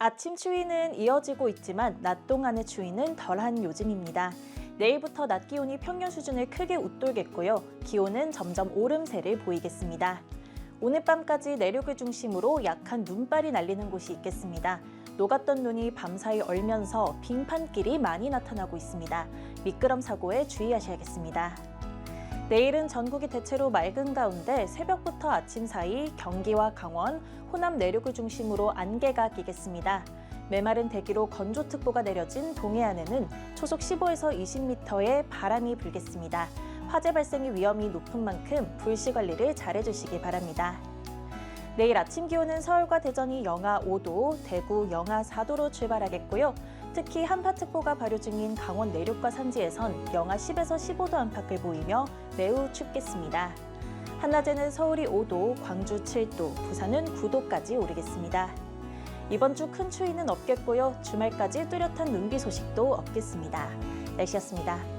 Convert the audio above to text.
아침 추위는 이어지고 있지만 낮 동안의 추위는 덜한 요즘입니다. 내일부터 낮 기온이 평년 수준을 크게 웃돌겠고요. 기온은 점점 오름세를 보이겠습니다. 오늘 밤까지 내륙을 중심으로 약한 눈발이 날리는 곳이 있겠습니다. 녹았던 눈이 밤사이 얼면서 빙판길이 많이 나타나고 있습니다. 미끄럼 사고에 주의하셔야겠습니다. 내일은 전국이 대체로 맑은 가운데 새벽부터 아침 사이 경기와 강원, 호남 내륙을 중심으로 안개가 끼겠습니다. 메마른 대기로 건조특보가 내려진 동해안에는 초속 15에서 20m의 바람이 불겠습니다. 화재 발생의 위험이 높은 만큼 불씨 관리를 잘해주시기 바랍니다. 내일 아침 기온은 서울과 대전이 영하 5도, 대구 영하 4도로 출발하겠고요. 특히 한파특보가 발효 중인 강원 내륙과 산지에선 영하 10에서 15도 안팎을 보이며 매우 춥겠습니다. 한낮에는 서울이 5도, 광주 7도, 부산은 9도까지 오르겠습니다. 이번 주 큰 추위는 없겠고요. 주말까지 뚜렷한 눈비 소식도 없겠습니다. 날씨였습니다.